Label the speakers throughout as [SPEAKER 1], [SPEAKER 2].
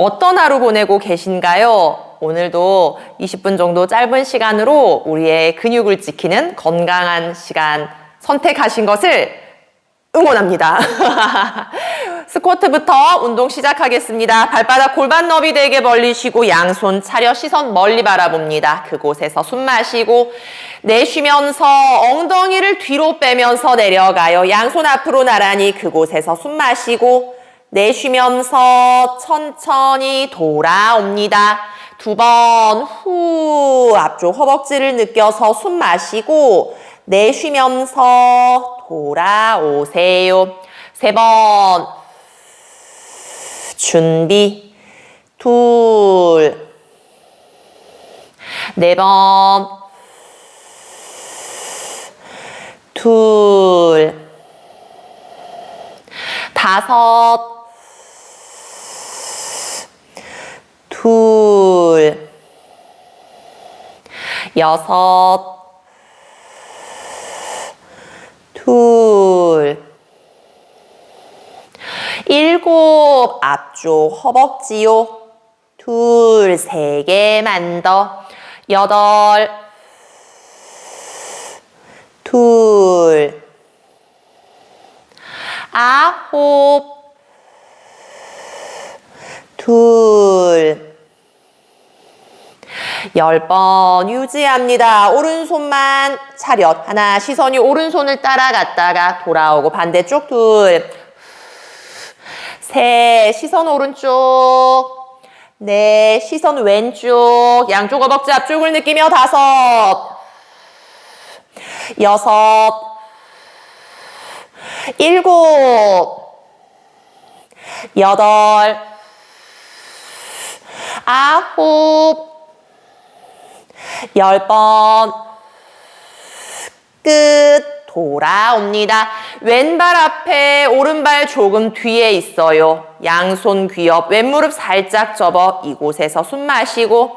[SPEAKER 1] 어떤 하루 보내고 계신가요? 오늘도 20분 정도 짧은 시간으로 우리의 근육을 지키는 건강한 시간 선택하신 것을 응원합니다. 스쿼트부터 운동 시작하겠습니다. 발바닥 골반 너비 되게 벌리시고 양손 차려 시선 멀리 바라봅니다. 그곳에서 숨 마시고 내쉬면서 엉덩이를 뒤로 빼면서 내려가요. 양손 앞으로 나란히 그곳에서 숨 마시고 내쉬면서 천천히 돌아옵니다. 두 번 후 앞쪽 허벅지를 느껴서 숨 마시고 내쉬면서 돌아오세요. 세 번. 준비. 둘. 네 번. 둘. 다섯 여섯. 둘. 일곱. 앞쪽 허벅지요. 둘 세 개만 더. 여덟. 둘. 아홉 열 번 유지합니다. 오른손만 차렷. 하나, 시선이 오른손을 따라갔다가 돌아오고 반대쪽 둘. 셋, 시선 오른쪽. 넷, 시선 왼쪽. 양쪽 허벅지 앞쪽을 느끼며 다섯. 여섯. 일곱. 여덟. 아홉. 열 번. 끝. 돌아옵니다. 왼발 앞에 오른발 조금 뒤에 있어요. 양손 귀엽, 왼무릎 살짝 접어 이곳에서 숨 마시고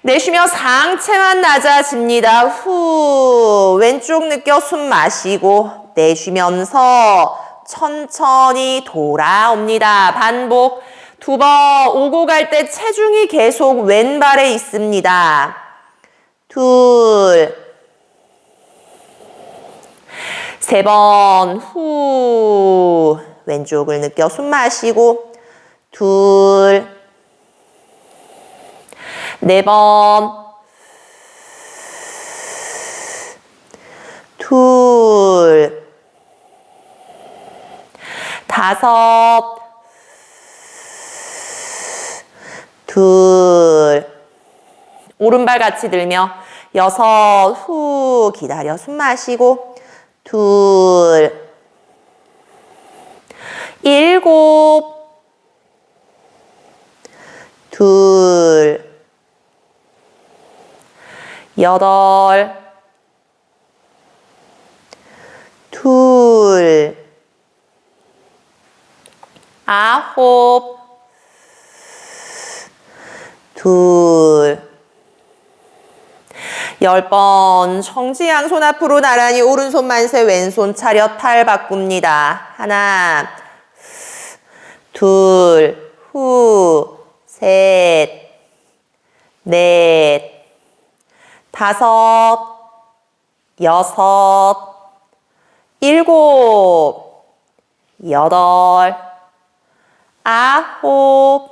[SPEAKER 1] 내쉬며 상체만 낮아집니다. 후 왼쪽 느껴 숨 마시고 내쉬면서 천천히 돌아옵니다. 반복 두 번 오고 갈 때 체중이 계속 왼발에 있습니다. 둘, 세 번. 후, 왼쪽을 느껴 숨 마시고, 둘, 네 번, 둘, 다섯, 둘, 오른발 같이 들며 여섯 후 기다려 숨 마시고 둘 일곱 둘 여덟 둘 아홉 둘 열번 정지 양손 앞으로 나란히 오른손 만세 왼손 차렷 팔 바꿉니다. 하나 둘 후 셋 넷 다섯 여섯 일곱 여덟 아홉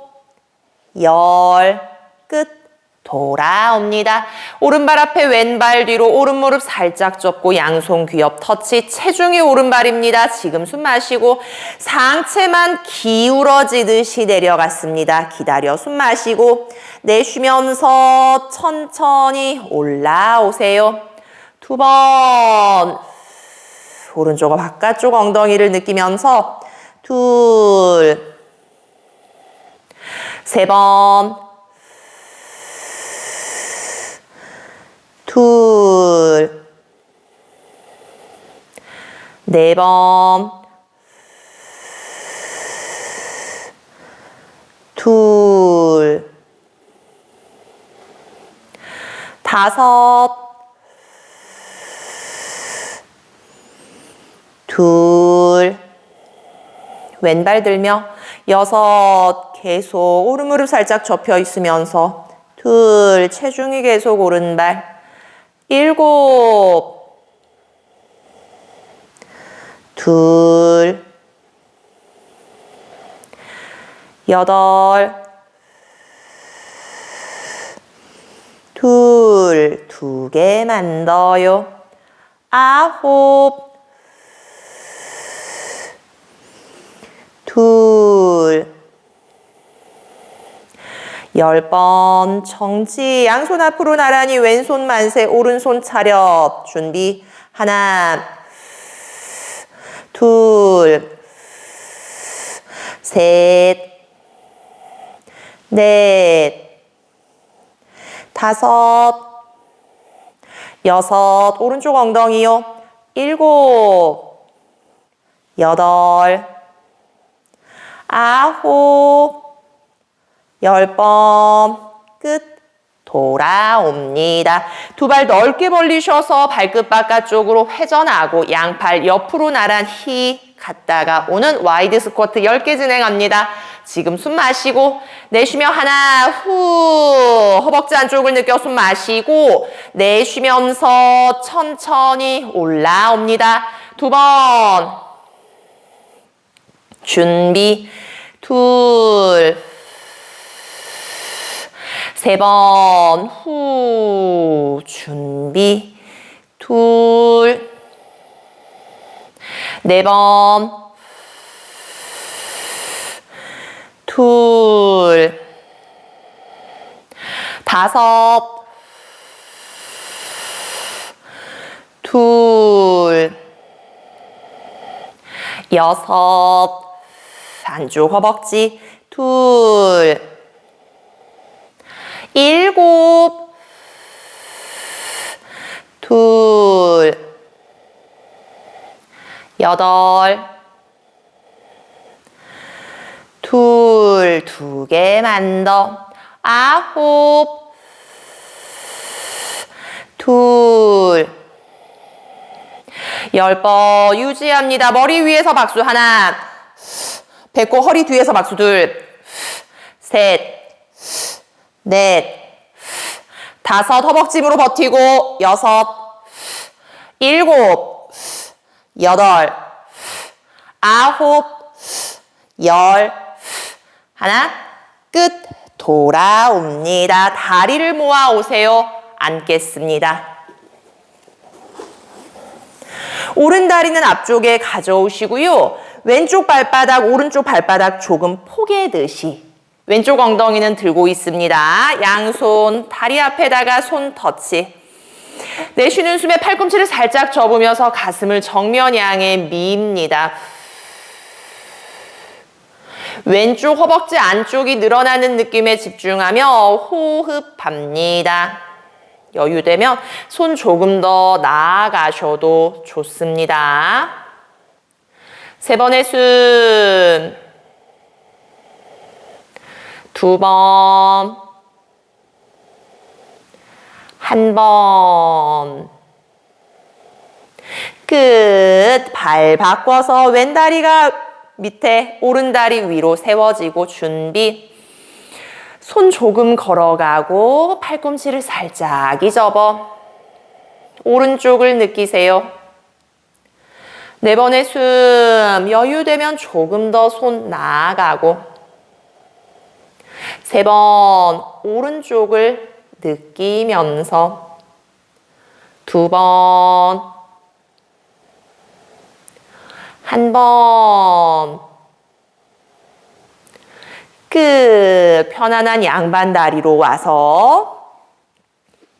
[SPEAKER 1] 열 끝. 돌아옵니다. 오른발 앞에 왼발 뒤로 오른 무릎 살짝 접고 양손 귀엽 터치 체중이 오른발입니다. 지금 숨 마시고 상체만 기울어지듯이 내려갔습니다. 기다려 숨 마시고 내쉬면서 천천히 올라오세요. 두 번 오른쪽 바깥쪽 엉덩이를 느끼면서 둘 세 번, 둘, 네 번, 둘, 다섯, 둘, 왼발 들며 여섯. 계속 오른 무릎 살짝 접혀 있으면서 둘. 체중이 계속 오른발 일곱. 둘 여덟. 둘, 두 개만 더요. 아홉, 둘, 열 번 정지 양손 앞으로 나란히 왼손 만세 오른손 차렷. 준비 하나 둘셋넷 다섯 여섯 오른쪽 엉덩이요. 일곱 여덟 아홉 열 번 끝 돌아옵니다. 두 발 넓게 벌리셔서 발끝 바깥쪽으로 회전하고 양팔 옆으로 나란히 갔다가 오는 와이드 스쿼트 10개 진행합니다. 지금 숨 마시고 내쉬며 하나 후 허벅지 안쪽을 느껴 숨 마시고 내쉬면서 천천히 올라옵니다. 두 번 준비 둘 세 번. 후 준비. 둘 네 번. 둘 다섯. 둘 여섯. 안쪽 허벅지. 둘 일곱. 둘. 여덟. 둘, 두 개만 더. 아홉. 둘. 열 번. 유지합니다. 머리 위에서 박수 하나. 배꼽 허리 뒤에서 박수 둘. 셋, 넷, 다섯 허벅지으로 버티고 여섯, 일곱, 여덟, 아홉, 열, 하나, 끝. 돌아옵니다. 다리를 모아 오세요. 앉겠습니다. 오른 다리는 앞쪽에 가져오시고요. 왼쪽 발바닥, 오른쪽 발바닥 조금 포개듯이 왼쪽 엉덩이는 들고 있습니다. 양손 다리 앞에다가 손 터치. 내쉬는 숨에 팔꿈치를 살짝 접으면서 가슴을 정면 향해 미입니다. 왼쪽 허벅지 안쪽이 늘어나는 느낌에 집중하며 호흡합니다. 여유되면 손 조금 더 나아가셔도 좋습니다. 세 번의 숨. 두 번. 한 번. 끝. 발 바꿔서 왼 다리가 밑에 오른 다리 위로 세워지고 준비. 손 조금 걸어가고 팔꿈치를 살짝 잊어버. 오른쪽을 느끼세요. 네 번의 숨. 여유되면 조금 더 손 나아가고. 세 번. 오른쪽을 느끼면서. 두 번. 한 번. 끝. 편안한 양반 다리로 와서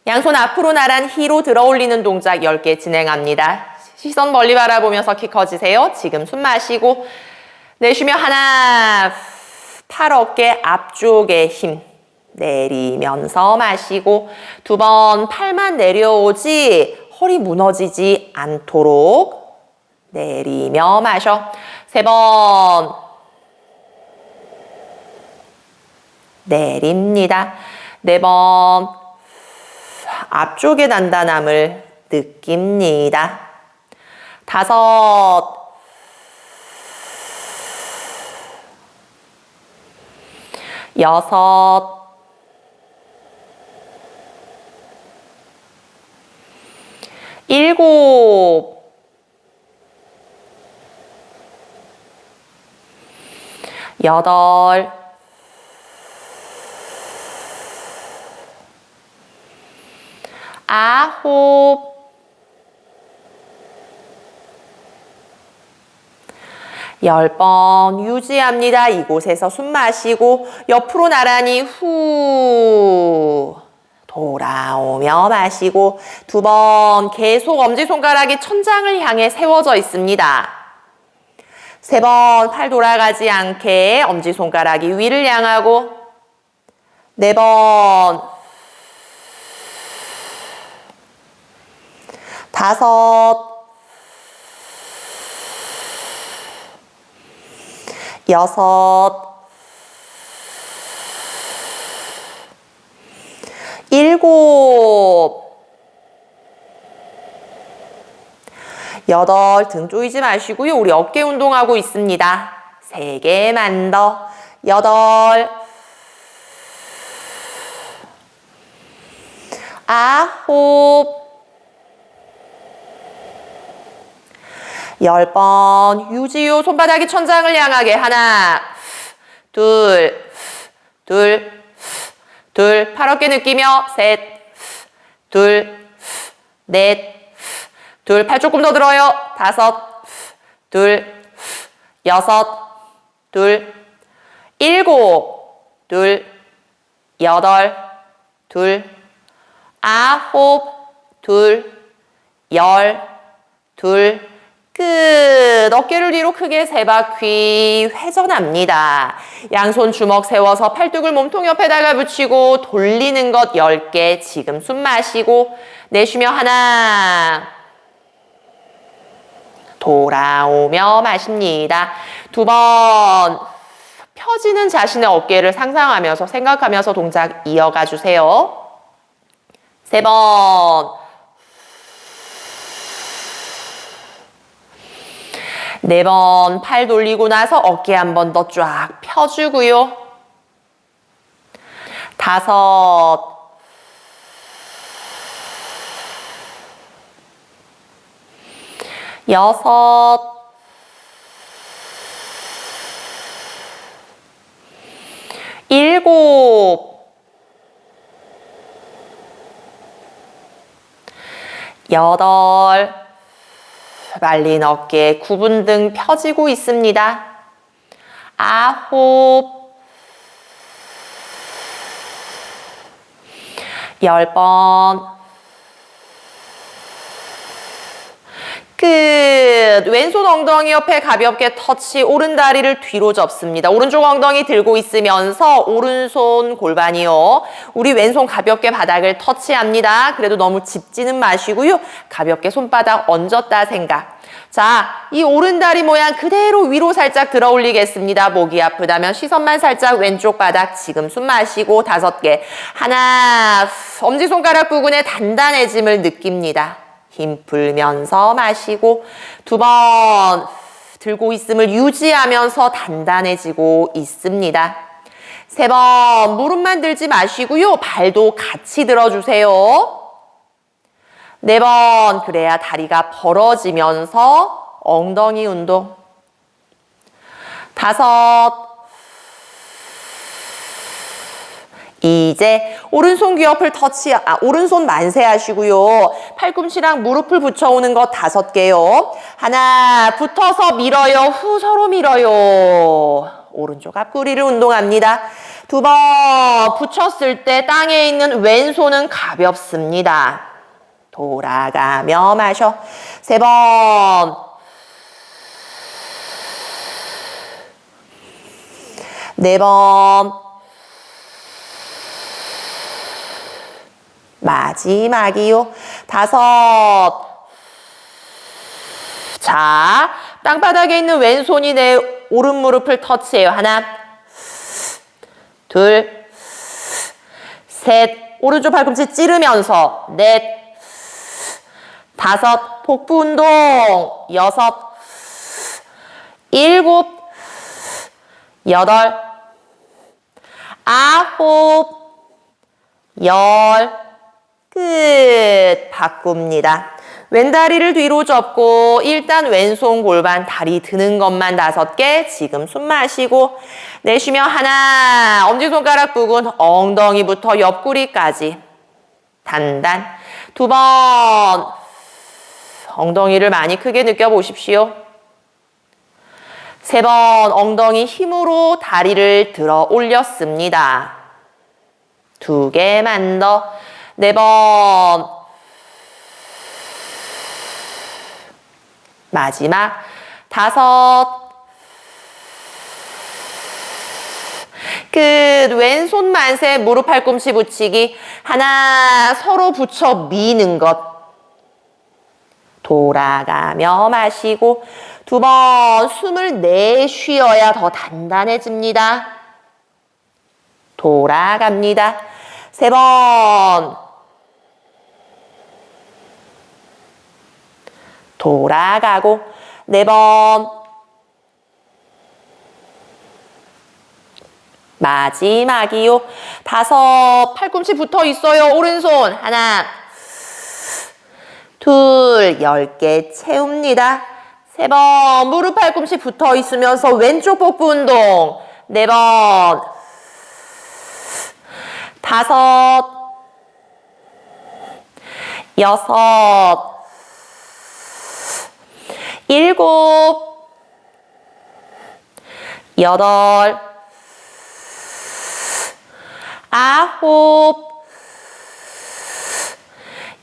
[SPEAKER 1] 양손 앞으로 나란히 로 들어 올리는 동작 10개 진행합니다. 시선 멀리 바라보면서 키 커지세요. 지금 숨 마시고 내쉬며 하나 팔 어깨 앞쪽에 힘 내리면서 마시고 두 번 팔만 내려오지 허리 무너지지 않도록 내리며 마셔. 세 번. 내립니다. 네 번. 앞쪽의 단단함을 느낍니다. 다섯. 여섯, 일곱, 여덟, 아홉, 열 번 유지합니다. 이곳에서 숨 마시고 옆으로 나란히 후 돌아오며 마시고 두 번 계속 엄지손가락이 천장을 향해 세워져 있습니다. 세 번 팔 돌아가지 않게 엄지손가락이 위를 향하고 네 번 다섯 여섯, 일곱, 여덟, 등 조이지 마시고요. 우리 어깨 운동하고 있습니다. 세 개만 더. 여덟, 아홉, 열 번. 유지요 손바닥이 천장을 향하게. 하나. 둘. 둘, 둘, 팔 어깨 느끼며. 셋, 둘, 넷, 둘, 팔 조금 더 들어요. 다섯, 둘, 여섯, 둘, 일곱, 둘, 여덟, 둘, 아홉, 둘, 열, 둘, 끝. 어깨를 뒤로 크게 세 바퀴 회전합니다. 양손 주먹 세워서 팔뚝을 몸통 옆에다가 붙이고 돌리는 것 10개. 지금 숨 마시고 내쉬며 하나. 돌아오며 마십니다. 두 번. 펴지는 자신의 어깨를 상상하면서 생각하면서 동작 이어가 주세요. 세 번. 네 번 팔 돌리고 나서 어깨 한 번 더 쫙 펴주고요. 다섯. 여섯. 일곱. 여덟. 말린 어깨, 구분 등 펴지고 있습니다. 아홉, 열 번, 끝. 왼손 엉덩이 옆에 가볍게 터치, 오른 다리를 뒤로 접습니다. 오른쪽 엉덩이 들고 있으면서 오른손 골반이요. 우리 왼손 가볍게 바닥을 터치합니다. 그래도 너무 짚지는 마시고요. 가볍게 손바닥 얹었다 생각. 자, 이 오른 다리 모양 그대로 위로 살짝 들어 올리겠습니다. 목이 아프다면 시선만 살짝 왼쪽 바닥 지금 숨 마시고 다섯 개. 하나, 엄지손가락 부근에 단단해짐을 느낍니다. 힘 풀면서 마시고 두 번 들고 있음을 유지하면서 단단해지고 있습니다. 세 번 무릎만 들지 마시고요. 발도 같이 들어주세요. 네 번 그래야 다리가 벌어지면서 엉덩이 운동. 다섯 이제 오른손 귀 옆을 터치, 아, 오른손 만세 하시고요. 팔꿈치랑 무릎을 붙여오는 거 다섯 개요. 하나, 붙어서 밀어요. 후, 서로 밀어요. 오른쪽 앞구리를 운동합니다. 두 번, 붙였을 때 땅에 있는 왼손은 가볍습니다. 돌아가며 마셔. 세 번. 네 번. 마지막이요. 다섯. 자, 땅바닥에 있는 왼손이 내 오른 무릎을 터치해요. 하나, 둘, 셋. 오른쪽 팔꿈치 찌르면서 넷, 다섯. 복부 운동. 여섯, 일곱, 여덟, 아홉, 열, 끝. 바꿉니다. 왼다리를 뒤로 접고 일단 왼손 골반 다리 드는 것만 다섯 개. 지금 숨 마시고 내쉬며 하나. 엄지손가락 부근 엉덩이부터 옆구리까지. 단단. 두 번. 엉덩이를 많이 크게 느껴보십시오. 세 번 엉덩이 힘으로 다리를 들어 올렸습니다. 두 개만 더. 네 번. 마지막. 다섯. 끝. 왼손 만세 무릎 팔꿈치 붙이기. 하나 서로 붙여 미는 것. 돌아가며 마시고 두 번 숨을 내쉬어야 더 단단해집니다. 돌아갑니다. 세 번. 돌아가고 네 번. 마지막이요. 다섯. 팔꿈치 붙어 있어요. 오른손. 하나. 둘. 열 개 채웁니다. 세 번. 무릎 팔꿈치 붙어 있으면서 왼쪽 복부 운동. 네 번. 다섯. 여섯. 일곱. 여덟. 아홉.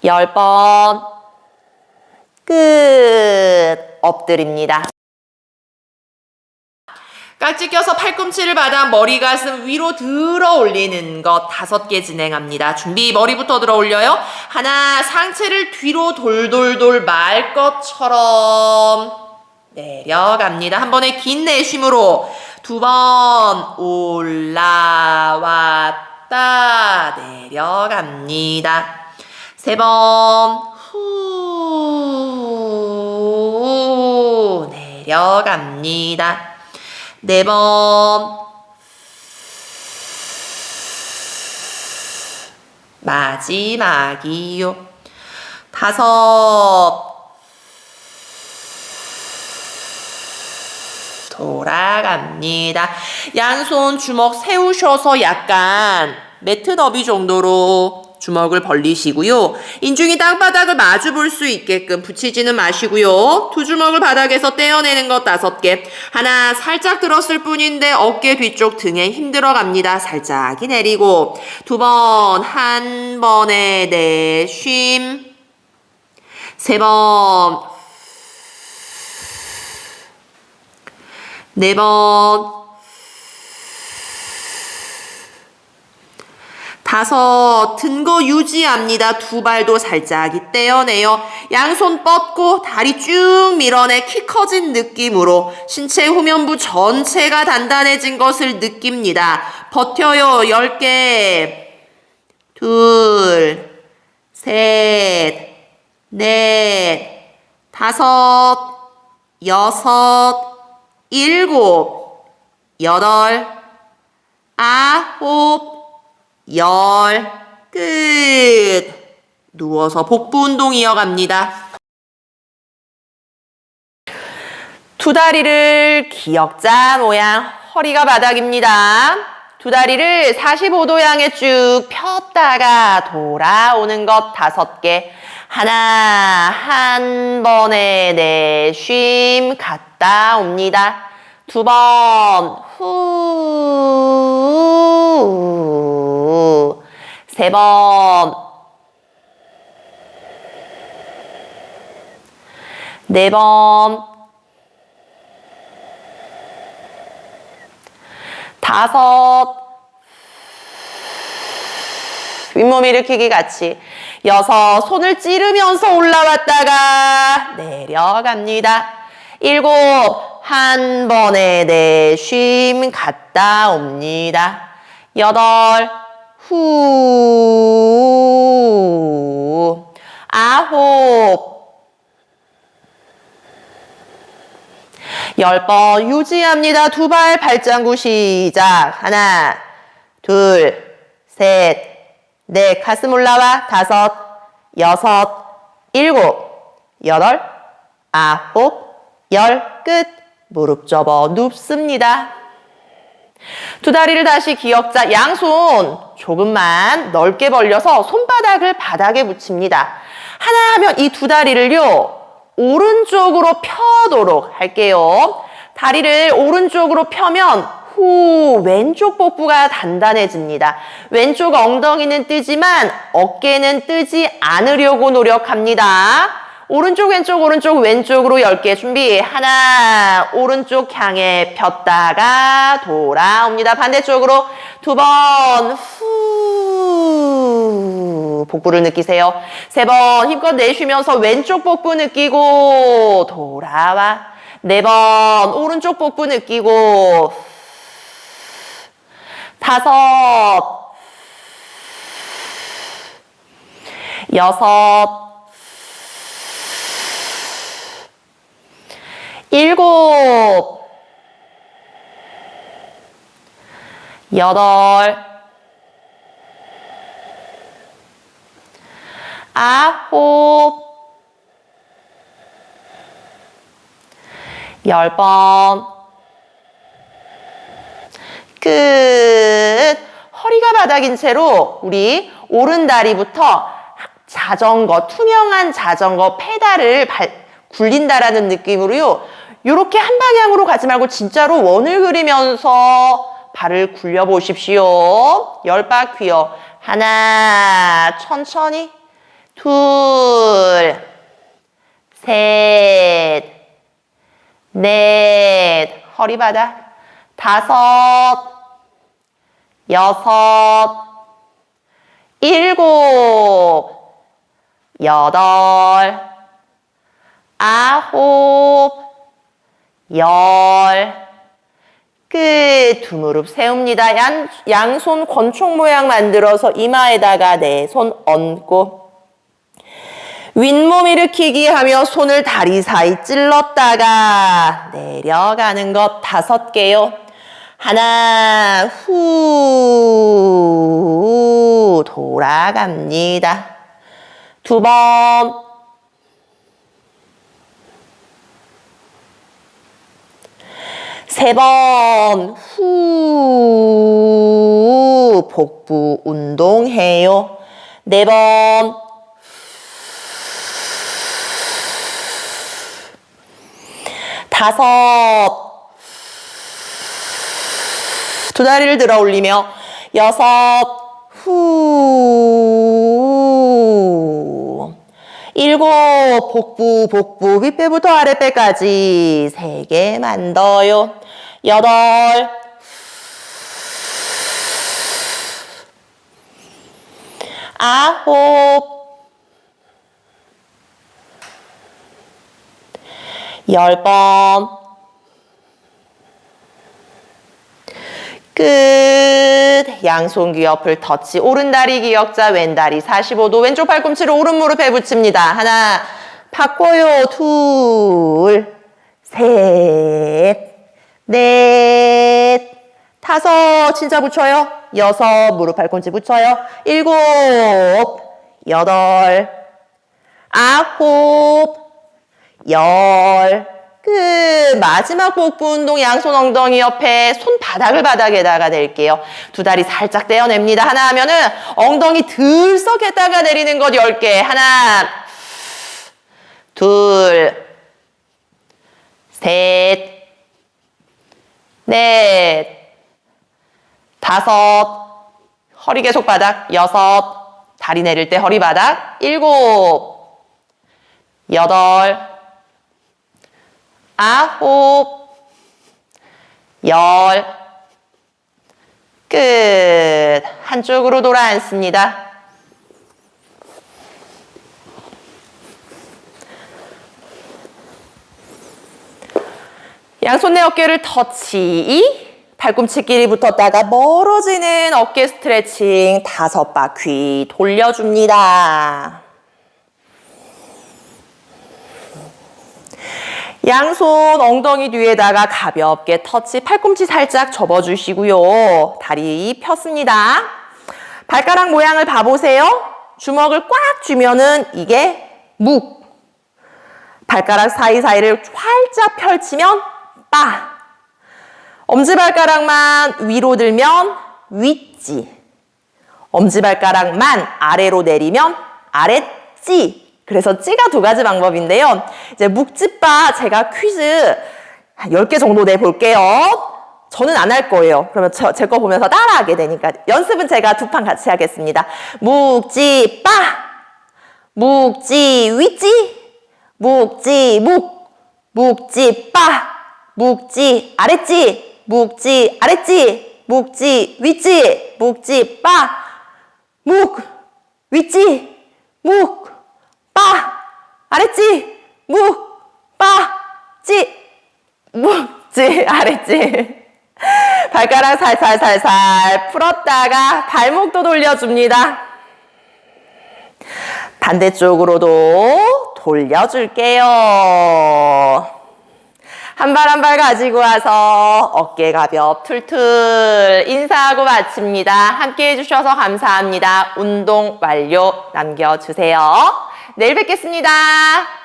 [SPEAKER 1] 열 번. 끝. 엎드립니다. 깍지 껴서 팔꿈치를 받아 머리 가슴 위로 들어 올리는 것 다섯 개 진행합니다. 준비 머리부터 들어 올려요. 하나 상체를 뒤로 돌돌돌 말 것처럼 내려갑니다. 한 번에 긴 내쉼으로 두 번 올라왔다 내려갑니다. 세 번 후 내려갑니다. 네 번 마지막이요. 다섯 돌아갑니다. 양손 주먹 세우셔서 약간 매트 너비 정도로 주먹을 벌리시고요. 인중이 땅바닥을 마주 볼 수 있게끔 붙이지는 마시고요. 두 주먹을 바닥에서 떼어내는 것 다섯 개. 하나 살짝 들었을 뿐인데 어깨 뒤쪽 등에 힘 들어 갑니다. 살짝이 내리고 두 번 한 번에 내쉼 세 번 네 번, 다섯, 든거 유지합니다. 두 발도 살짝이 떼어내요. 양손 뻗고 다리 쭉 밀어내 키 커진 느낌으로 신체 후면부 전체가 단단해진 것을 느낍니다. 버텨요. 열 개, 둘, 셋, 넷, 다섯, 여섯, 일곱, 여덟, 아홉, 열, 끝. 누워서 복부 운동 이어갑니다. 두 다리를 기역자 모양, 허리가 바닥입니다. 두 다리를 45도 향해 쭉 폈다가 돌아오는 것 다섯 개. 하나, 한 번에 내쉼 갔다 옵니다. 두 번, 후. 세 번. 네 번. 다섯. 윗몸 일으키기 같이. 여섯. 손을 찌르면서 올라왔다가 내려갑니다. 일곱. 한 번에 내쉼 갔다 옵니다. 여덟. 후. 아홉. 열 번 유지합니다. 두 발 발장구 시작. 하나, 둘, 셋, 넷. 가슴 올라와. 다섯, 여섯, 일곱, 여덟, 아홉, 열. 끝. 무릎 접어 눕습니다. 두 다리를 다시 기역자 양손 조금만 넓게 벌려서 손바닥을 바닥에 붙입니다. 하나 하면 이 두 다리를요 오른쪽으로 펴도록 할게요. 다리를 오른쪽으로 펴면 후 왼쪽 복부가 단단해집니다. 왼쪽 엉덩이는 뜨지만 어깨는 뜨지 않으려고 노력합니다. 오른쪽 왼쪽 오른쪽 왼쪽으로 10개 준비. 하나 오른쪽 향해 폈다가 돌아옵니다. 반대쪽으로 두번 후. 복부를 느끼세요. 세 번 힘껏 내쉬면서 왼쪽 복부 느끼고 돌아와. 네 번 오른쪽 복부 느끼고 다섯 여섯 일곱, 여덟, 아홉, 열 번, 끝. 허리가 바닥인 채로 우리 오른 다리부터 자전거, 투명한 자전거 페달을 발, 굴린다라는 느낌으로요. 이렇게 한 방향으로 가지 말고 진짜로 원을 그리면서 발을 굴려 보십시오. 열 바퀴요. 하나, 천천히. 둘, 셋, 넷, 허리 바닥. 다섯, 여섯, 일곱, 여덟, 아홉, 열, 끝. 두 무릎 세웁니다. 양, 양손 권총 모양 만들어서 이마에다가 내 손 얹고, 윗몸 일으키기 하며 손을 다리 사이 찔렀다가 내려가는 것 다섯 개요. 하나, 후, 돌아갑니다. 두 번, 세 번, 후, 복부 운동해요. 네 번, 다섯, 두 다리를 들어 올리며 여섯, 후, 일곱, 복부, 복부, 윗배부터 아랫배까지 세 개 만 더요. 여덟, 아홉, 열 번, 끝. 양손 귀옆을 터치. 오른다리 기역자, 왼다리 45도. 왼쪽 팔꿈치를 오른 무릎에 붙입니다. 하나, 바꿔요. 둘, 셋, 넷, 다섯. 진짜 붙여요. 여섯, 무릎 팔꿈치 붙여요. 일곱, 여덟, 아홉, 열, 끝. 마지막 복부 운동 양손 엉덩이 옆에 손바닥을 바닥에다가 낼게요. 두 다리 살짝 떼어냅니다. 하나 하면은 엉덩이 들썩했다가 내리는 것 10개. 하나, 둘, 셋, 넷, 다섯, 허리 계속 바닥, 여섯, 다리 내릴 때 허리 바닥, 일곱, 여덟, 아홉, 열, 끝. 한쪽으로 돌아 앉습니다. 양손 내 어깨를 터치. 팔꿈치끼리 붙었다가 멀어지는 어깨 스트레칭 다섯 바퀴 돌려줍니다. 양손 엉덩이 뒤에다가 가볍게 터치, 팔꿈치 살짝 접어주시고요. 다리 폈습니다. 발가락 모양을 봐보세요. 주먹을 꽉 쥐면은 이게 묵. 발가락 사이사이를 활짝 펼치면 빠. 엄지발가락만 위로 들면 윗지. 엄지발가락만 아래로 내리면 아랫지. 그래서 찌가 두 가지 방법인데요. 이제 묵찌빠 제가 퀴즈 한 10개 정도 내볼게요. 저는 안 할 거예요. 그러면 제 거 보면서 따라하게 되니까. 연습은 제가 두 판 같이 하겠습니다. 묵찌빠. 묵찌 윗지. 묵지 묵. 묵찌빠. 묵지 아랫지. 묵지 아랫지. 묵지 윗지. 묵찌빠. 묵 윗지. 묵 빠, 아랫지, 묵, 빠, 찌, 묵, 찌, 아랫지. 발가락 살살살살 풀었다가 발목도 돌려줍니다. 반대쪽으로도 돌려줄게요. 한발 한 발 가지고 와서 어깨 가볍 툴툴 인사하고 마칩니다. 함께 해주셔서 감사합니다. 운동 완료 남겨주세요. 내일 뵙겠습니다.